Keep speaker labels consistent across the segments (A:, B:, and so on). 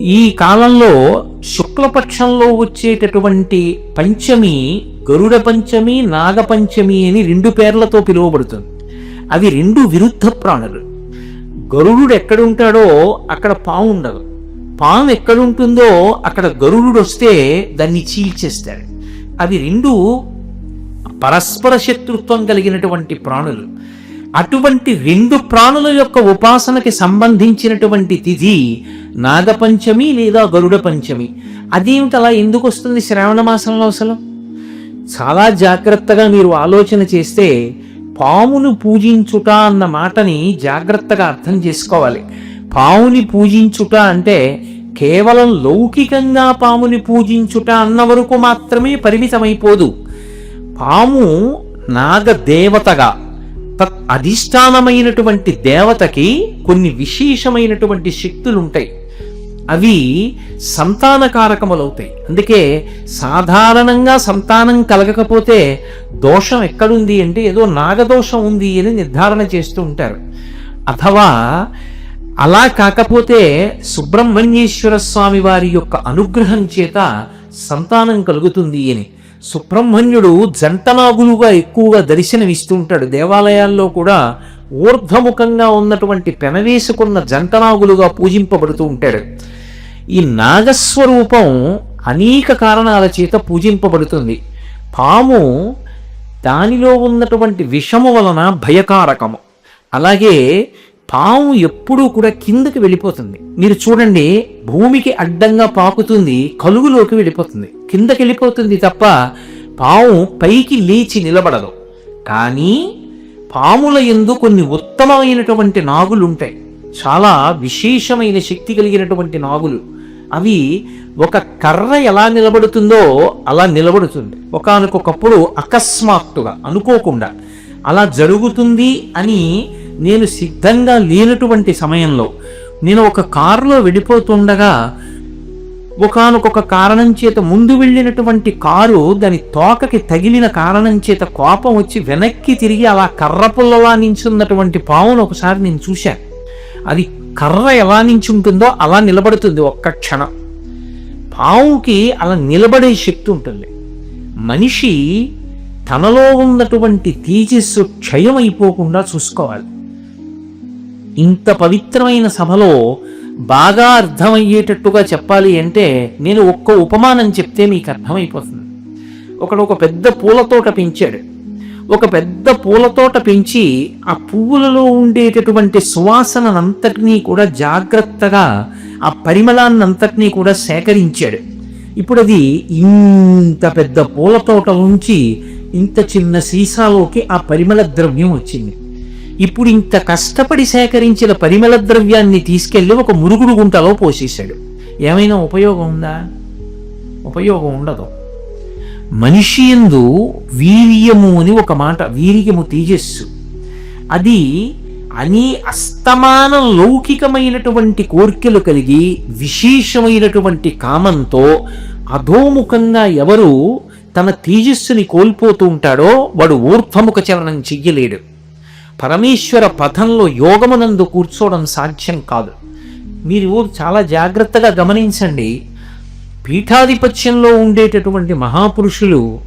A: ఈ కాలంలో శుక్లపక్షంలో వచ్చేటటువంటి పంచమి గరుడ పంచమి నాగపంచమి అని రెండు పేర్లతో పిలువబడుతుంది. అవి రెండు విరుద్ధ ప్రాణులు. గరుడు ఎక్కడుంటాడో అక్కడ పాము ఉండదు. పాము ఎక్కడుంటుందో అక్కడ గరుడు వస్తే దాన్ని చీల్చేస్తాడు. అవి రెండు పరస్పర శత్రుత్వం కలిగినటువంటి ప్రాణులు. అటువంటి రెండు ప్రాణుల యొక్క ఉపాసనకి సంబంధించినటువంటి తిథి నాగపంచమి లేదా గరుడ పంచమి. అదేమిటి అలా ఎందుకు వస్తుంది శ్రావణ మాసంలో అసలు? చాలా జాగ్రత్తగా మీరు ఆలోచన చేస్తే పామును పూజించుట అన్న మాటని జాగ్రత్తగా అర్థం చేసుకోవాలి. పాముని పూజించుట అంటే కేవలం లౌకికంగా పాముని పూజించుట అన్న వరకు మాత్రమే పరిమితమైపోదు. పాము నాగదేవతగా తత్ అధిష్టానమైనటువంటి దేవతకి కొన్ని విశేషమైనటువంటి శక్తులు ఉంటాయి అవి సంతానకారకములవుతాయి. అందుకే సాధారణంగా సంతానం కలగకపోతే దోషం ఎక్కడుంది అంటే ఏదో నాగదోషం ఉంది అని నిర్ధారణ చేస్తూ ఉంటారు. అథవా అలా కాకపోతే సుబ్రహ్మణ్యేశ్వర స్వామి వారి యొక్క అనుగ్రహం చేత సంతానం కలుగుతుంది అని. సుబ్రహ్మణ్యుడు జంటనాగులుగా ఎక్కువగా దర్శనమిస్తుంటాడు. దేవాలయాల్లో కూడా ఊర్ధముఖంగా ఉన్నటువంటి పెనవేసుకున్న జంటనాగులుగా పూజింపబడుతూ ఉంటాడు. ఈ నాగస్వరూపం అనేక కారణాల చేత పూజింపబడుతుంది. పాము దానిలో ఉన్నటువంటి విషము వలన భయకారకము. అలాగే పాము ఎప్పుడూ కూడా కిందకి వెళ్ళిపోతుంది. మీరు చూడండి భూమికి అడ్డంగా పాకుతుంది కలుగులోకి వెళ్ళిపోతుంది. కిందకి వెళ్ళిపోతుంది తప్ప పాము పైకి లేచి నిలబడదు. కానీ పాముల ఎందు కొన్ని ఉత్తమమైనటువంటి నాగులు ఉంటాయి చాలా విశేషమైన శక్తి కలిగినటువంటి నాగులు. అవి ఒక కర్ర ఎలా నిలబడుతుందో అలా నిలబడుతుంది. ఒకనకొకప్పుడు అకస్మాత్తుగా అనుకోకుండా అలా జరుగుతుంది అని నేను సిద్ధంగా లేనటువంటి సమయంలో నేను ఒక కారులో వెళ్ళిపోతుండగా ఒకానొక కారణం చేత ముందు వెళ్ళినటువంటి కారు దాని తోకకి తగిలిన కారణం చేత కోపం వచ్చి వెనక్కి తిరిగి అలా కర్ర పుల్లలా నించున్నటువంటి పావును ఒకసారి నేను చూశాను అది కర్ర ఎలా నించుంటుందో అలా నిలబడుతుంది ఒక్క క్షణం. పావుకి అలా నిలబడే శక్తి ఉంటుంది. మనిషి తనలో ఉన్నటువంటి తేజస్సు క్షయమైపోకుండా చూసుకోవాలి. ఇంత పవిత్రమైన సభలో బాగా అర్థమయ్యేటట్టుగా చెప్పాలి అంటే నేను ఒక్క ఉపమానం చెప్తే మీకు అర్థమైపోతుంది. ఒకడు ఒక పెద్ద పూలతోట పెంచాడు. ఒక పెద్ద పూలతోట పెంచి ఆ పువ్వులలో ఉండేటటువంటి సువాసనంతటినీ కూడా జాగ్రత్తగా ఆ పరిమళాన్నంతటినీ కూడా సేకరించాడు. ఇప్పుడు అది ఇంత పెద్ద పూలతోట నుంచి ఇంత చిన్న సీసాలోకి ఆ పరిమళ ద్రవ్యం వచ్చింది. ఇప్పుడు ఇంత కష్టపడి సేకరించిన పరిమళ ద్రవ్యాన్ని తీసుకెళ్ళి ఒక మురుగుడు గుంటలో పోసేశాడు. ఏమైనా ఉపయోగం ఉందా? ఉపయోగం ఉండదు. మనిషి ఎందు వీర్యము అని ఒక మాట వీర్యము తేజస్సు. అది అని అస్తమాన లౌకికమైనటువంటి కోర్కెలు కలిగి విశేషమైనటువంటి కామంతో అధోముఖంగా ఎవరు తన తేజస్సుని కోల్పోతూ ఉంటాడో వాడు ఊర్ధ్వముఖ చలనం చెయ్యలేడు. పరమేశ్వర పథంలో యోగమునందు కూర్చోవడం సాధ్యం కాదు. మీరు చాలా జాగ్రత్తగా గమనించండి. పీఠాధిపత్యంలో ఉండేటటువంటి మహాపురుషులు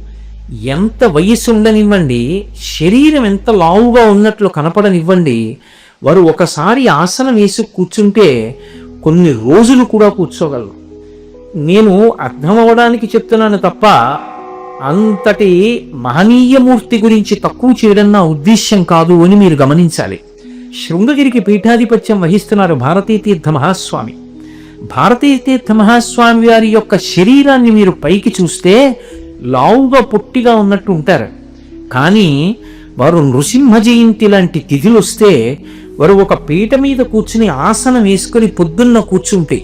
A: ఎంత వయస్సు ఉండనివ్వండి శరీరం ఎంత లావుగా ఉన్నట్లు కనపడనివ్వండి వారు ఒకసారి ఆసనం వేసి కూర్చుంటే కొన్ని రోజులు కూడా కూర్చోగలరు. నేను అర్థం అవ్వడానికి చెప్తున్నాను తప్ప అంతటి మహనీయమూర్తి గురించి తక్కువ చేయడం నా ఉద్దేశ్యం కాదు అని మీరు గమనించాలి. శృంగగిరికి పీఠాధిపత్యం వహిస్తున్నారు భారతీ తీర్థ మహాస్వామి. భారతీ తీర్థ మహాస్వామి వారి యొక్క శరీరాన్ని మీరు పైకి చూస్తే లావుగా పొట్టిగా ఉన్నట్టు ఉంటారు. కానీ వారు నృసింహ జయంతి లాంటి తిథులు వస్తే వారు ఒక పీట మీద కూర్చుని ఆసనం వేసుకొని పొద్దున్న కూర్చుంటే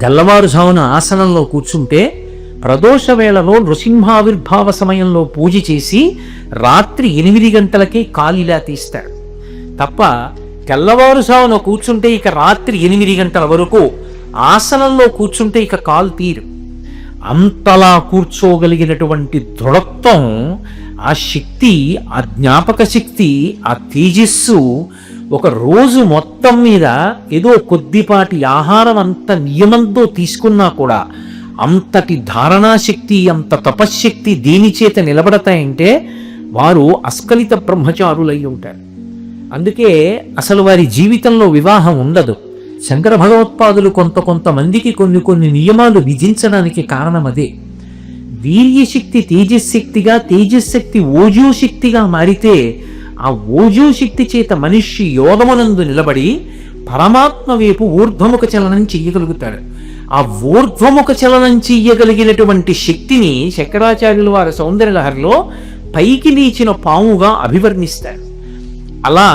A: తెల్లవారుజామున ఆసనంలో కూర్చుంటే ప్రదోష వేళలో నృసింహావిర్భావ సమయంలో పూజ చేసి రాత్రి ఎనిమిది గంటలకే కాలిలా తీస్తారు తప్ప తెల్లవారుజామున కూర్చుంటే ఇక రాత్రి ఎనిమిది గంటల వరకు ఆసనంలో కూర్చుంటే ఇక కాలు తీరు. అంతలా కూర్చోగలిగినటువంటి దృఢత్వం ఆ శక్తి ఆ జ్ఞాపక శక్తి ఆ తేజస్సు ఒక రోజు మొత్తం మీద ఏదో కొద్దిపాటి ఆహారం అంత నియమంతో తీసుకున్నా కూడా అంతటి ధారణాశక్తి అంత తపశ్శక్తి దేనిచేత నిలబడతాయంటే వారు అస్కలిత బ్రహ్మచారులై ఉంటారు. అందుకే అసలు వారి జీవితంలో వివాహం ఉండదు. శంకర భగవత్పాదులు కొంత కొంతమందికి కొన్ని కొన్ని నియమాలు విధించడానికి కారణం అదే. వీర్యశక్తి తేజశక్తిగా తేజశక్తి ఓజోశక్తిగా మారితే ఆ ఓజోశక్తి చేత మనిషి యోగమునందు నిలబడి పరమాత్మ వైపు ఊర్ధ్వముఖ చలనం చేయగలుగుతాడు. ఆ ఊర్ధ్వముఖ చలనం చెయ్యగలిగినటువంటి శక్తిని శంకరాచార్యుల వారి సౌందర్యలహరిలో పైకి లేచిన పాముగా అభివర్ణిస్తారు. అలా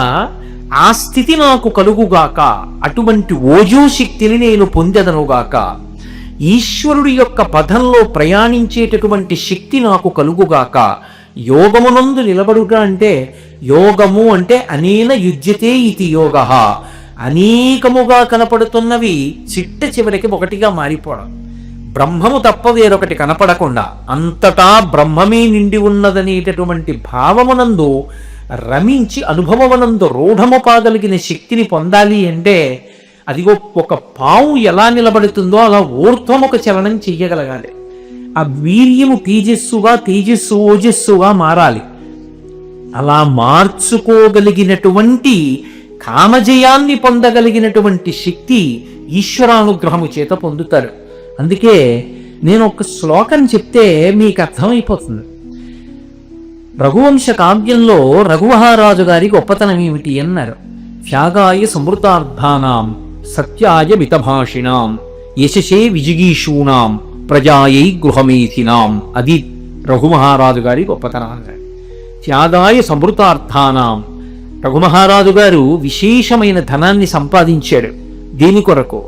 A: ఆ స్థితి నాకు కలుగుగాక అటువంటి ఓజో శక్తిని నేను పొందెదనుగాక ఈశ్వరుడి యొక్క పథంలో ప్రయాణించేటటువంటి శక్తి నాకు కలుగుగాక యోగమునందు నిలబడుట అంటే యోగము అంటే అనేన యుజ్యతే ఇది యోగ. అనేకముగా కనపడుతున్నవి చిట్ట చివరికి ఒకటిగా మారిపోవడం. బ్రహ్మము తప్ప వేరొకటి కనపడకుండా అంతటా బ్రహ్మమే నిండి ఉన్నదనేటటువంటి భావమునందు రమించి అనుభవమునందు రూఢము కాగలిగిన శక్తిని పొందాలి అంటే అదిగో ఒక పావు ఎలా నిలబడుతుందో అలా ఊర్ధ్వముఖ చలనం చెయ్యగలగాలి. ఆ వీర్యము తేజస్సుగా తేజస్సు ఓజస్సుగా మారాలి. అలా మార్చుకోగలిగినటువంటి కామజయాన్ని పొందగలిగినటువంటి శక్తి ఈశ్వరానుగ్రహము చేత పొందుతారు. అందుకే నేను ఒక శ్లోకం చెప్తే మీకు అర్థమైపోతుంది. రఘువంశ కావ్యంలో రఘువహారాజు గారి గొప్పతనం ఏమిటి అన్నారు. త్యాగాయ సమృతార్థానాం సత్యాయ మితభాషిణాం యశసే విజిగీషూణాం ప్రజాయై గృహమేథినాం అది రఘుమహారాజు గారి గొప్పతనం అన్నాడు త్యాగాయ సమృతార్థానాం రఘుమహారాజు గారు విశేషమైన ధనాన్ని సంపాదించాడు. దేని కొరకు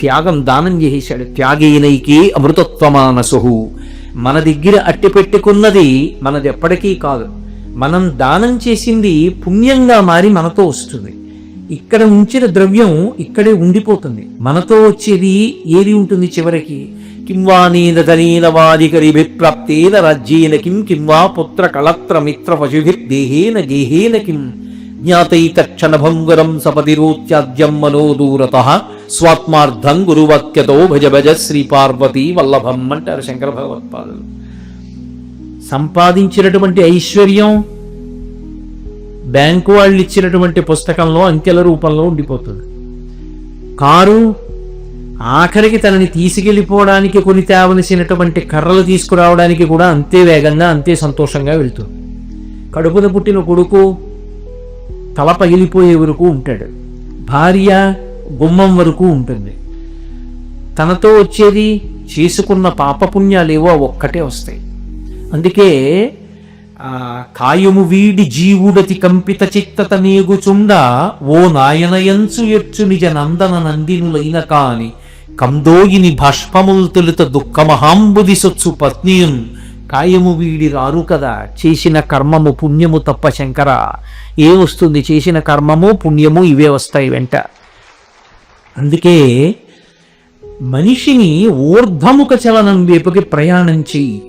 A: త్యాగం దానం చేసేశాడు త్యాగేనైకే అమృతత్వమానసు మన దగ్గర అట్టి పెట్టుకున్నది మనది ఎప్పటికీ కాదు. మనం దానం చేసింది పుణ్యంగా మారి మనతో వస్తుంది. ఇక్కడ ఉంచిన ద్రవ్యం ఇక్కడే ఉండిపోతుంది. మనతో వచ్చేది ఏది ఉంటుంది చివరికి? కిం వా విప్రాప్తేన రాజ్యేన కిం కింవా పుత్ర కళత్ర మిత్ర పశుభిర్దేహేన గేహేన కిం. జ్ఞాతైతక్షణభంగురం సపతిరోత్యాద్యం మనో దూరత స్వాత్మార్థం గురువాక్యతో భజ భజ శ్రీ పార్వతీ వల్లభం అంటారు శంకర భగవత్పాదులు సంపాదించినటువంటి ఐశ్వర్యం బ్యాంకు వాళ్ళు ఇచ్చినటువంటి పుస్తకంలో అంకెల రూపంలో ఉండిపోతుంది. కారు ఆఖరికి తనని తీసుకెళ్ళిపోవడానికి కొని తేవలసినటువంటి కర్రలు తీసుకురావడానికి కూడా అంతే వేగంగా అంతే సంతోషంగా వెళ్తుంది. కడుపున పుట్టిన కొడుకు తల పగిలిపోయే వరకు ఉంటాడు. భార్య గుమ్మం వరకు ఉంటుంది. తనతో వచ్చేది చేసుకున్న పాపపుణ్యాలేవో ఒక్కటే వస్తాయి. అందుకే కాయము వీడి జీవుడతి కంపిత చిత్తత నేగుచుండ ఓ నాయనయంచు ఎచ్చు నిజ నందన నందినులైన కాని కందోగిని భష్పముల్ తొలుత దుఃఖమహాంబుది సొచ్చు పత్నియున్ కాయము వీడి రారు కదా. చేసిన కర్మము పుణ్యము తప్ప శంకర. ఏ వస్తుంది? చేసిన కర్మము పుణ్యము ఇవే వస్తాయి వెంట. అందుకే మనిషిని ఊర్ధముఖ చలనం వైపుకి ప్రయాణం చేయి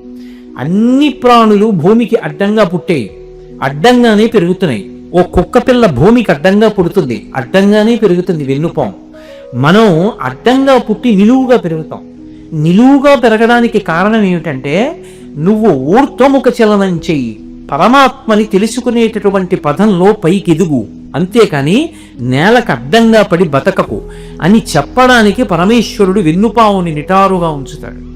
A: అన్ని ప్రాణులు భూమికి అడ్డంగా పుట్టాయి అడ్డంగానే పెరుగుతున్నాయి. ఓ కుక్క పిల్ల భూమికి అడ్డంగా పుడుతుంది. అడ్డంగానే పెరుగుతుంది వెన్నుపాం మనం అడ్డంగా పుట్టి నిలువుగా పెరుగుతాం. నిలువుగా పెరగడానికి కారణం ఏమిటంటే నువ్వు ఊర్ధ్వముఖ చలనం చెయ్యి. పరమాత్మని తెలుసుకునేటటువంటి పదంలో పైకి ఎదుగు అంతేకాని నేలకు అడ్డంగా పడి బతకకు. అని చెప్పడానికి పరమేశ్వరుడు వెన్నుపావుని నిటారుగా ఉంచుతాడు.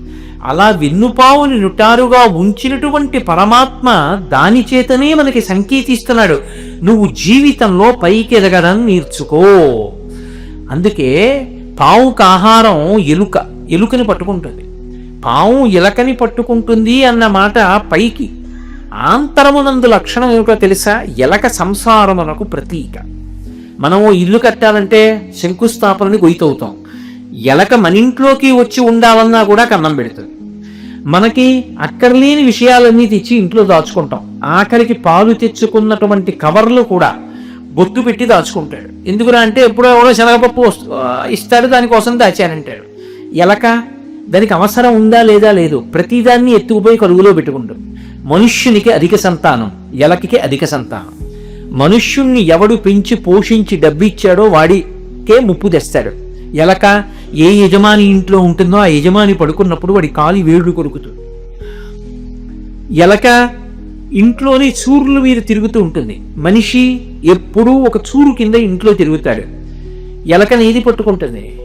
A: అలా వెన్నుపావుని నిటారుగా ఉంచినటువంటి పరమాత్మ దాని చేతనే మనకి సంకేతిస్తున్నాడు. నువ్వు జీవితంలో పైకి ఎదగడం నేర్చుకో. అందుకే పావుకు ఆహారం ఎలుక. ఎలుకని పట్టుకుంటుంది. పాము ఇలకని పట్టుకుంటుంది అన్న మాట పైకి. ఆంతరమునందు లక్షణం ఏమిటో తెలుసా? ఎలక సంసారమునకు ప్రతీక. మనము ఇల్లు కట్టాలంటే శంకుస్థాపనని గొయ్యవుతాం ఎలక మన ఇంట్లోకి వచ్చి ఉండాలన్నా కూడా కన్నం పెడుతుంది. మనకి అక్కర్లేని విషయాలన్నీ తెచ్చి ఇంట్లో దాచుకుంటాం. ఆఖరికి పాలు తెచ్చుకున్నటువంటి కవర్లు కూడా బొత్తు పెట్టి దాచుకుంటాడు. ఎందుకురా అంటే ఎప్పుడో ఎవడో శనగపప్పు ఇస్తాడు దానికోసం దాచానంటాడు. ఎలక దానికి అవసరం ఉందా లేదా లేదు ప్రతిదాన్ని ఎత్తుకుపోయి కలుగులో పెట్టుకుంటుంది. మనుష్యునికి అధిక సంతానం ఎలకకి అధిక సంతానం. మనుష్యుణ్ణి ఎవడు పెంచి పోషించి డబ్బిచ్చాడో వాడికే ముప్పు తెస్తాడు. ఎలక ఏ యజమాని ఇంట్లో ఉంటుందో ఆ యజమాని పడుకున్నప్పుడు వాడి కాలి వేడు కొరుకుతుంది. ఎలక ఇంట్లోనే చూరుల మీద తిరుగుతూ ఉంటుంది. మనిషి ఎప్పుడూ ఒక చూరు కింద ఇంట్లో తిరుగుతాడు. ఎలక ఏది పట్టుకుంటుంది?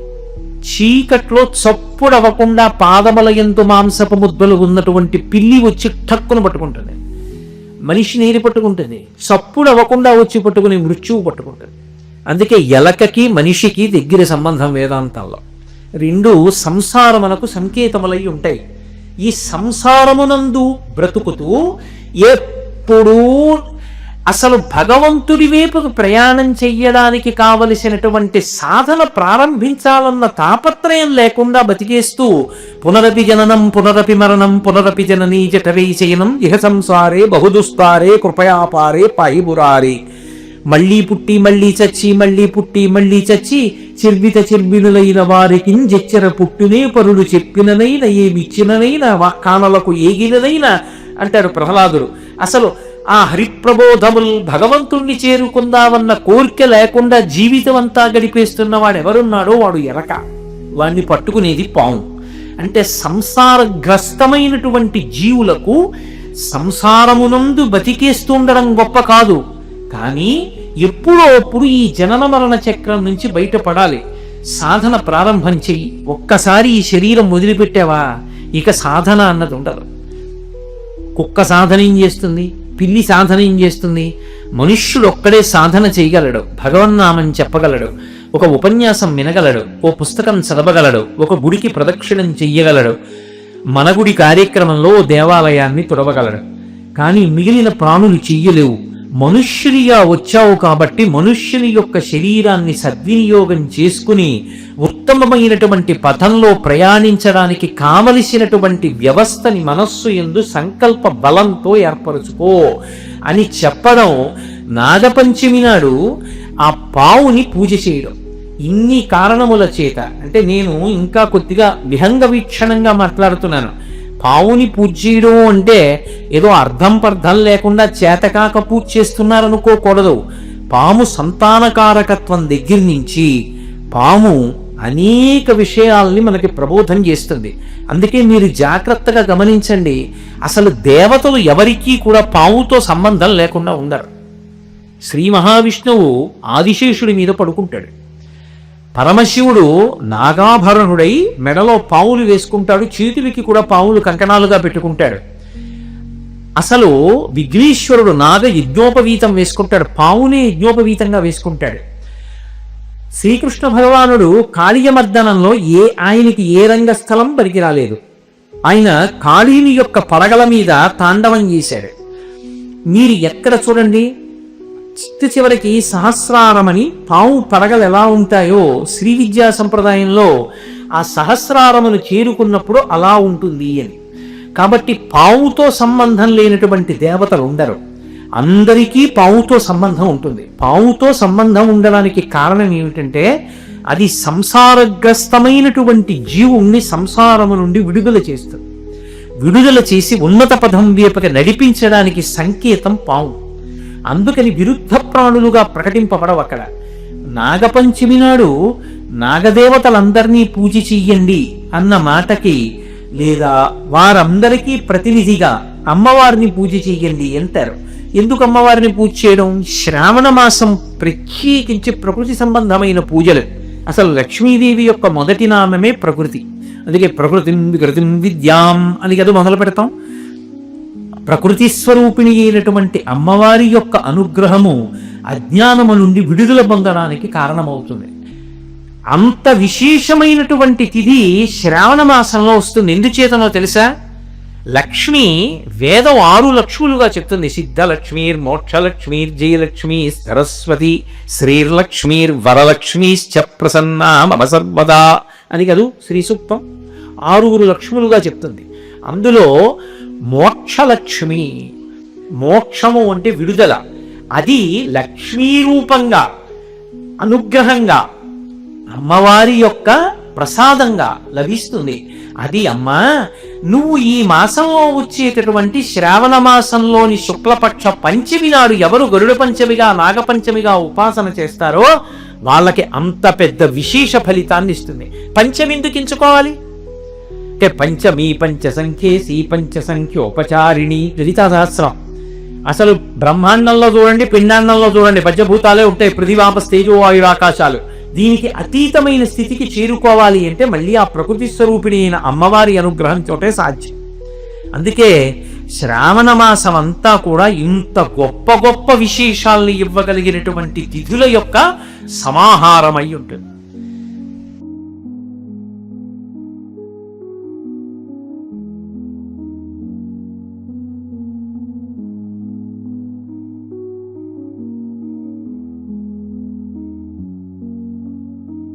A: చీకట్లో చప్పుడవ్వకుండా పాదముల ఎందు మాంసపు ముద్దలు ఉన్నటువంటి పిల్లి వచ్చి ఠక్కును పట్టుకుంటుంది. మనిషి నీరు పట్టుకుంటుంది? చప్పుడు అవ్వకుండా వచ్చి పట్టుకుని మృత్యువు పట్టుకుంటుంది. అందుకే ఎలకకి మనిషికి దగ్గర సంబంధం వేదాంతంలో. రెండు సంసారమునకు సంకేతములై ఉంటాయి. ఈ సంసారమునందు బ్రతుకుతూ ఎప్పుడూ అసలు భగవంతుడి వైపుకు ప్రయాణం చెయ్యడానికి కావలసినటువంటి సాధన ప్రారంభించాలన్న తాపత్రయం లేకుండా బతికేస్తూ పునరపి జననం పునరపి మరణం పునరపి జననీ జఠరీ శయనం ఇహ సంసారే బహుదుస్తారే కృపయాపారే పాయిబురారే మళ్ళీ పుట్టి మళ్ళీ చచ్చి మళ్ళీ పుట్టి మళ్ళీ చచ్చి చిర్విత చిర్వినులైన వారికి జెచ్చర పుట్టునే పరులు చెప్పిననైన ఏమిచ్చిననైన కానలకు ఏగిననైనా అంటారు ప్రహ్లాదుడు. అసలు ఆ హరిప్రబోధములు భగవంతుణ్ణి చేరుకుందామన్న కోరిక లేకుండా జీవితం అంతా గడిపేస్తున్న వాడెవరున్నాడో వాడు ఎరక. వాడిని పట్టుకునేది పాము. అంటే సంసారగ్రస్తమైనటువంటి జీవులకు సంసారమునందు బతికేస్తుండడం గొప్ప కాదు. కానీ ఎప్పుడో అప్పుడు ఈ జనన మరణ చక్రం నుంచి బయటపడాలి. సాధన ప్రారంభం చెయ్యి. ఒక్కసారి ఈ శరీరం వదిలిపెట్టావా? ఇక సాధన అన్నది ఉండదు. కుక్క సాధన ఏం చేస్తుంది? పిల్లి సాధన ఏం చేస్తుంది? మనుష్యుడు ఒక్కడే సాధన చేయగలడు భగవన్నామని చెప్పగలడు ఒక ఉపన్యాసం వినగలడు ఓ పుస్తకం చదవగలడు ఒక గుడికి ప్రదక్షిణం చెయ్యగలడు మన గుడి కార్యక్రమంలో దేవాలయాన్ని తుడవగలడు. కానీ మిగిలిన ప్రాణులు చెయ్యలేవు. మనుష్యునిగా వచ్చావు కాబట్టి మనుష్యుని యొక్క శరీరాన్ని సద్వినియోగం చేసుకుని ఉత్తమమైనటువంటి పథంలో ప్రయాణించడానికి కావలసినటువంటి వ్యవస్థని మనస్సు ఎందు సంకల్ప బలంతో ఏర్పరచుకో అని చెప్పడం నాగపంచమి నాడు ఆ పావుని పూజ చేయడం. ఇన్ని కారణముల చేత అంటే నేను ఇంకా కొద్దిగా విహంగ వీక్షణంగా మాట్లాడుతున్నాను. పావుని పూజ చేయడం అంటే ఏదో అర్థం పర్థం లేకుండా చేతకాక పూజ చేస్తున్నారనుకోకూడదు. పాము సంతానకారకత్వం దగ్గర నుంచి పాము అనేక విషయాల్ని మనకి ప్రబోధం చేస్తుంది. అందుకే మీరు జాగ్రత్తగా గమనించండి అసలు దేవతలు ఎవరికీ కూడా పావుతో సంబంధం లేకుండా ఉండరు. శ్రీ మహావిష్ణువు ఆదిశేషుడి మీద పడుకుంటాడు. పరమశివుడు నాగాభరణుడై మెడలో పావులు వేసుకుంటాడు చేతులకి కూడా పావులు కంకణాలుగా పెట్టుకుంటాడు. అసలు విఘ్నేశ్వరుడు నాగ యజ్ఞోపవీతం వేసుకుంటాడు పావునే యజ్ఞోపవీతంగా వేసుకుంటాడు. శ్రీకృష్ణ భగవానుడు కాళీయమర్దనంలో ఏ ఆయనకి ఏ రంగస్థలం పనికి రాలేదు. ఆయన కాళీని యొక్క పడగల మీద తాండవం చేశాడు. మీరు ఎక్కడ చూడండి? చిట్ట చివరికి సహస్రారమని పాము పడగలు ఎలా ఉంటాయో శ్రీ విద్యా సంప్రదాయంలో ఆ సహస్రారమును చేరుకున్నప్పుడు అలా ఉంటుంది అని. కాబట్టి పావుతో సంబంధం లేనటువంటి దేవతలు ఉండరు. అందరికీ పావుతో సంబంధం ఉంటుంది. పావుతో సంబంధం ఉండడానికి కారణం ఏమిటంటే అది సంసారగ్రస్తమైనటువంటి జీవుణ్ణి సంసారము నుండి విడుదల చేస్తుంది. విడుదల చేసి ఉన్నత పదం వైపుకి నడిపించడానికి సంకేతం పావు. అందుకని విరుద్ధ ప్రాణులుగా ప్రకటింపబడవు అక్కడ. నాగపంచమి నాడు నాగదేవతలందరినీ పూజ చెయ్యండి అన్న మాటకి లేదా వారందరికీ ప్రతినిధిగా అమ్మవారిని పూజ చెయ్యండి అంటారు. ఎందుకు అమ్మవారిని పూజ చేయడం? శ్రావణ మాసం ప్రత్యేకించి ప్రకృతి సంబంధమైన పూజలు. అసలు లక్ష్మీదేవి యొక్క మొదటి నామమే ప్రకృతి. అందుకే ప్రకృతిం వికృతిం విద్యాం అని కదా మొదలు పెడతాం ప్రకృతి స్వరూపిణి అయినటువంటి అమ్మవారి యొక్క అనుగ్రహము అజ్ఞానము నుండి విడుదల పొందడానికి కారణమవుతుంది. అంత విశేషమైనటువంటి తిథి శ్రావణ మాసంలో వస్తుంది. ఎందుచేతనో తెలుసా? లక్ష్మి వేదం ఆరు లక్ష్ములుగా చెప్తుంది. సిద్ధలక్ష్మీర్ మోక్షలక్ష్మీర్ జయలక్ష్మి సరస్వతి శ్రీర్లక్ష్మీర్ వరలక్ష్మీశ్చ ప్రసన్నా మమ సర్వదా అని కదూ శ్రీ సూక్తం ఆరుగురు లక్ష్ములుగా చెప్తుంది. అందులో మోక్షలక్ష్మి. మోక్షము అంటే విడుదల. అది లక్ష్మీ రూపంగా అనుగ్రహంగా అమ్మవారి యొక్క ప్రసాదంగా లభిస్తుంది. అది అమ్మా నువ్వు ఈ మాసంలో వచ్చేటటువంటి శ్రావణ మాసంలోని శుక్లపక్ష పంచమి నాడు ఎవరు గరుడ పంచమిగా నాగపంచమిగా ఉపాసన చేస్తారో వాళ్ళకి అంత పెద్ద విశేష ఫలితాన్ని ఇస్తుంది. పంచమి ఎందుకు ఎంచుకోవాలి? అంటే పంచమీ పంచ సంఖ్యే సి పంచ సంఖ్యోపచారిణి లలితా సహస్రం అసలు బ్రహ్మాండంలో చూడండి పిండాండంలో చూడండి పంచభూతాలే ఉంటాయి పృథివాప తేజో ఆకాశాలు దీనికి అతీతమైన స్థితికి చేరుకోవాలి అంటే మళ్ళీ ఆ ప్రకృతి స్వరూపిణి అయిన అమ్మవారి అనుగ్రహం చోటే సాధ్యం. అందుకే శ్రావణ మాసం అంతా కూడా ఇంత గొప్ప గొప్ప విశేషాల్ని ఇవ్వగలిగినటువంటి తిథుల యొక్క సమాహారమై ఉంటుంది.